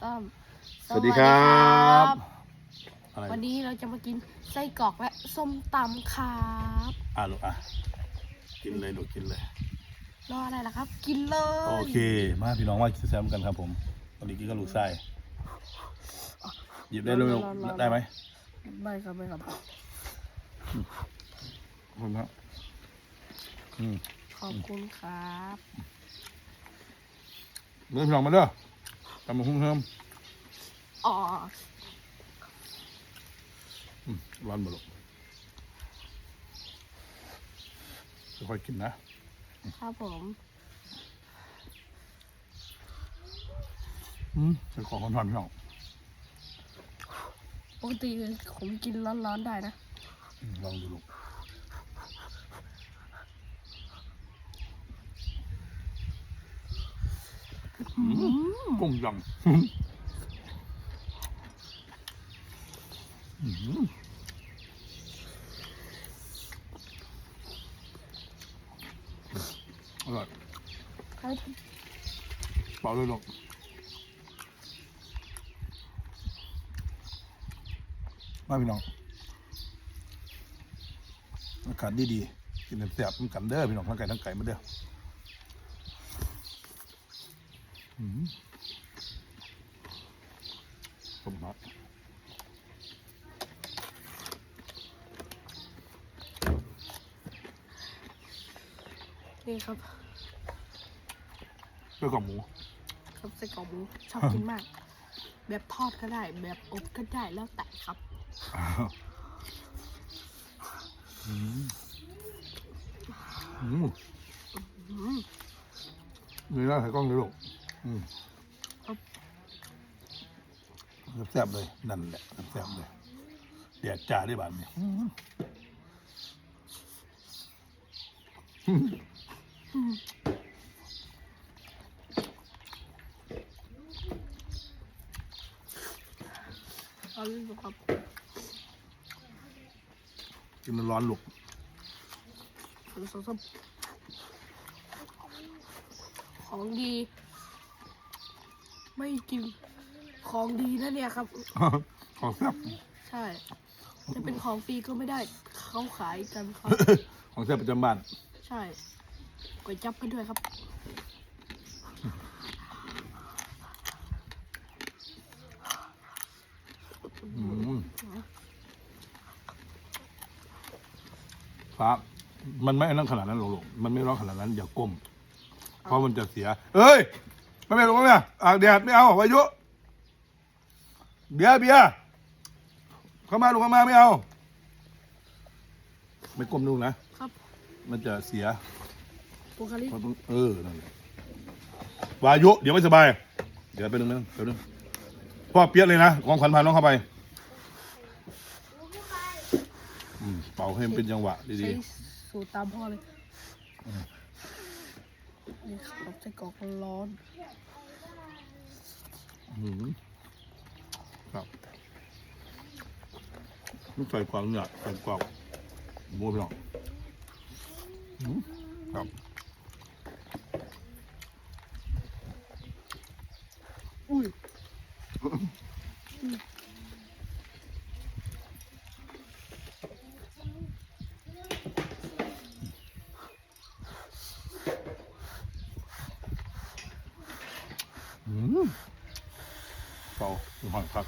สามสวัสดีครับอะไรวันนี้เราจะมากินไส้กรอกและส้มตำครับอะลูกอะกินเลยลูกกินเลย รออะไรล่ะครับ กินเลยโอเค มาพี่น้องว่ากินแซมกันครับผมตอนนี้กินกับลูกไส้หยิบได้เร็วๆได้ไหมไม่ครับไม่ครับขอบคุณครับอืมขอบคุณครับเริ่มพี่น้องมาเด้อ ตำมาหุ้งเพิ่มอ๋ออืมร้อนหมดลูกค่อยๆกินนะ ครับผมอืมใส่ของร้อนๆพี่น้องปกติผมกินร้อนๆได้นะอืมลองดูลูก กุ้งยำอืมอร่อยเปล่าเลยลูกมาพี่น้อง อากาศดีๆกินแซ่บๆมันกันเด้อพี่น้องทั้งไก่ทั้งไก่มาเด้ออื มผมครับนี่ครับเพื่อกล่องหมูครับไส้กรอกหมูชอบกินมาก แบบทอดก็ได้ แบบอบก็ได้แล้วแต่ครับ อืมอืมอืม นี่น่าใส่กล้องเลยลูกอืมครับ แซ่บๆเลย นั่นแหละแซ่บๆเลยเดียดจ่าได้บาทเนี่ยอืมเอาเล่นดูครับกินมันร้อนลูกดูส้มของดี ไม่กิน ของดีนะเนี่ยครับ ของแซ่บใช่จะเป็นของฟรีก็ไม่ได้เขาขายกันครับ ของแซ่บประจำบ้านใช่ก๋วยจับกันด้วยครับอืมฟ้ามันไม่นั่งขนาดนั้นหรอกลูกมันไม่ร้อนขนาดนั้น อย่าก้ม เพราะมันจะเสีย เอ้ย ไม่เป็นไรลูกไม่เป็นไรอากแดดไม่เอาวายุ เบียร์เบียร์เข้ามาลูกเข้ามาไม่เอา ไม่ก้มลูกนะ ครับ มันจะเสียบุคลิกเพราะต้องเออนั่นแหละวายุเดี๋ยวไม่สบาย เดี๋ยวไปนึงนึงเดี๋ยวนึงพ่อเปียกเลยนะของขวัญพาน้องเข้าไปอืมเป่าให้มันเป็นจังหวะใช้ดีสูตรตามพ่อเลยนี่ครับใส่กรอกร้อนๆ อืม ครับนี่ใส่กวางเนี่ยใส่กวางหมูพี่น้องอืมครับอุ้ยอืม เป่าดูหอยครับ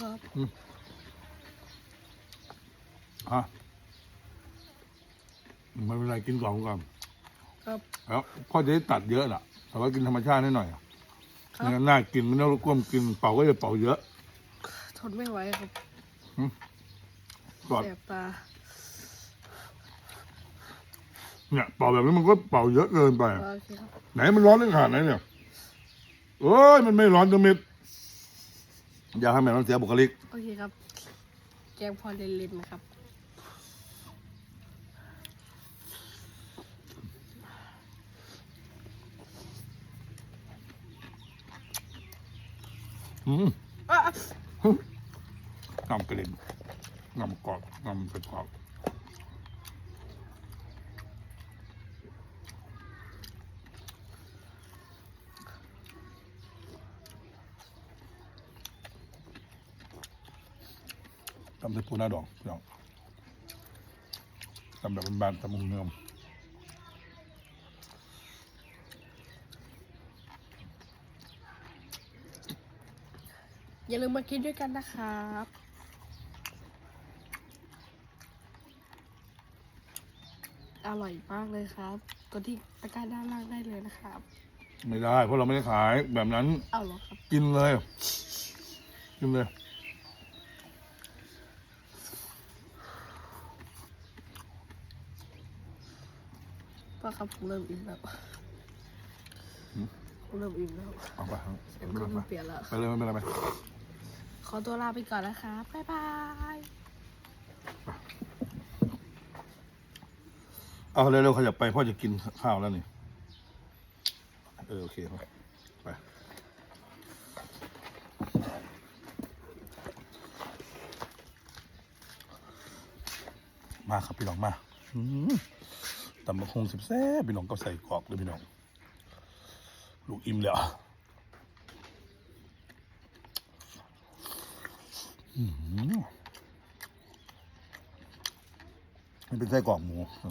ครับฮะไม่เป็นไรกินก่อนก่อนครับแล้วพ่อจะได้ตัดเยอะน่ะ แต่ว่ากินธรรมชาตินิดหน่อยครับไม่งั้นน่ากินไม่ต้องรบกวนกินเป่าก็จะเป่าเยอะ ทนไม่ไหวครับก่อนแสบตาเนี่ยเป่าแบบนี้มันก็เป่าเยอะเกินไปโอเคครับไหนมันร้อนได้ขนาดไหนเนี่ยเอ้ยมันไม่ร้อนจะมิด อย่าให้แม่มันเสียบุคลิก โอเคครับ แกงพอเล่นๆนะครับ อืมอะ งำกระเด็นงำกรอบงำเป็นกรอบ ตำใส่ปูหน้าดองพี่น้องตำแบบบานๆตำมุงเนื้อมอย่าลืมมากินด้วยกันนะครับอร่อยมากเลยครับกดที่ตะกร้าด้านล่างได้เลยนะครับ ไม่ได้เพราะเราไม่ได้ขายแบบนั้น เอาเหรอครับ กินเลย กินเลย พ่อครับผมเริ่มอิ่มแล้วหืมผมเริ่มอิ่มแล้วเอาไปเสียงไปก็เลยมันเปลี่ยนแล้ว ไปเลยไม่เป็นไรไปขอตัวลาไปก่อนนะคะบ๊ายบาย เอาเร็วๆขยับไปพ่อจะกินข้าวแล้วนี่ เออโอเคครับไปมาครับพี่น้องมา อืม ตำมะคงสิบแซ่บพี่น้องก็ใส่กรอกเลยพี่น้อง ลูกอิ่มแล้วอืมมันเป็นไส้กรอกหมูโอ้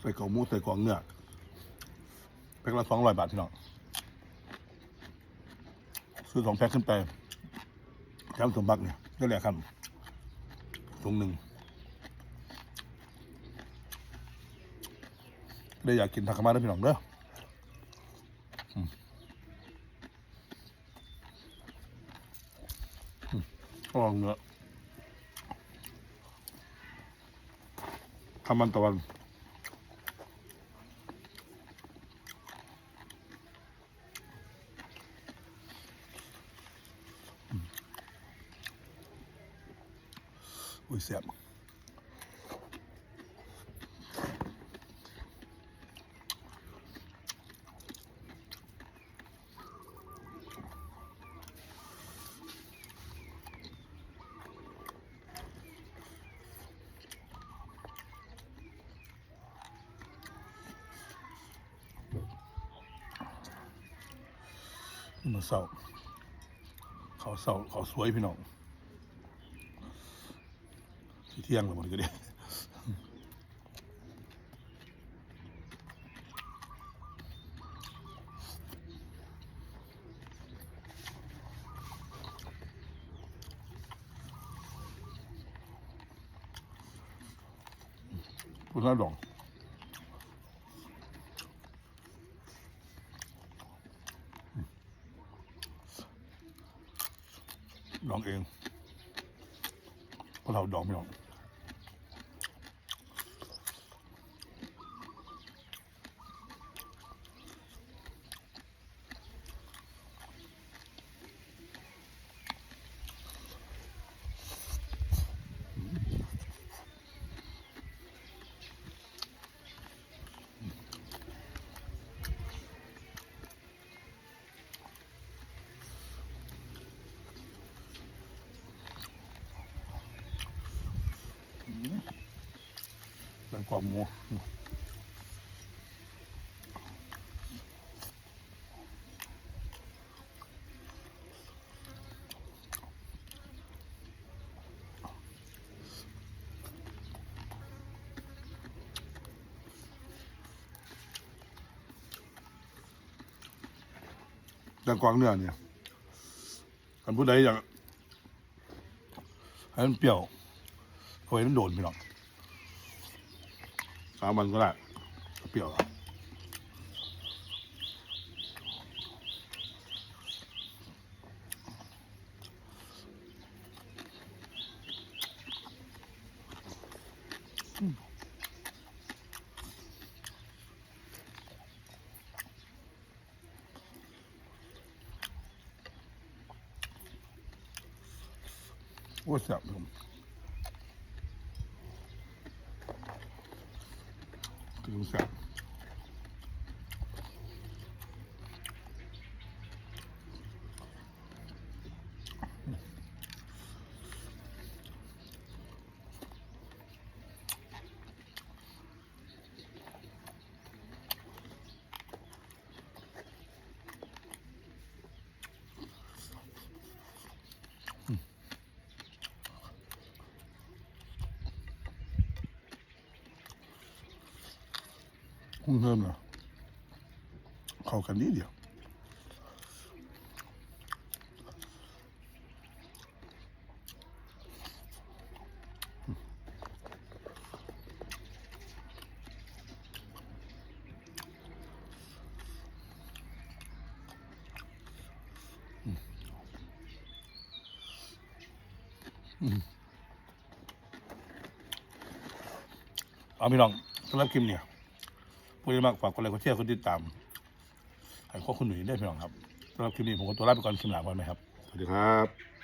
ใส่กรอกหมูใส่กรอกเนื้อ พ็คละสองร้อยบาทพี่น้องซื้อสองแพ็คขึ้นไปแถมสมบักเนี่ยได้แหละครับถุงหนึ่งได้อยากกินทาคามาได้พี่น้องเด้ออืมอืมลองเนื้อทำมันตะวัน เสียบมันเศร้าเขาเศร้าเขาสวยพี่น้อง เที่ยงแล้วมันก็ได้พูดน่าดองดองเองเพราะเราดองไม่ดอง กรอบหมูแต่กวางเนื้อเนี่ยคันผู้ใดอยากให้มันเปรี้ยวเอาไว้มันโดนพี่น้อง สามวันก็ได้เปรี้ยวอะโอ้แซ่บครั บถึ งแซ่บหุ้งเพิ่มเหรอเข้ากันนิดเดียวเอาพี่น้องสำหรับคลิปเนี่ย ผู้ที่มากฝากกดไลค์กดแชร์กดติดตามให้ข้อคุณหนุ่ยได้พี่น้องครับสำหรับคลิปนี้ผมขอตัวลาไปก่อนคลิปหน้าก่อนไหมครับ สวัสดีครับ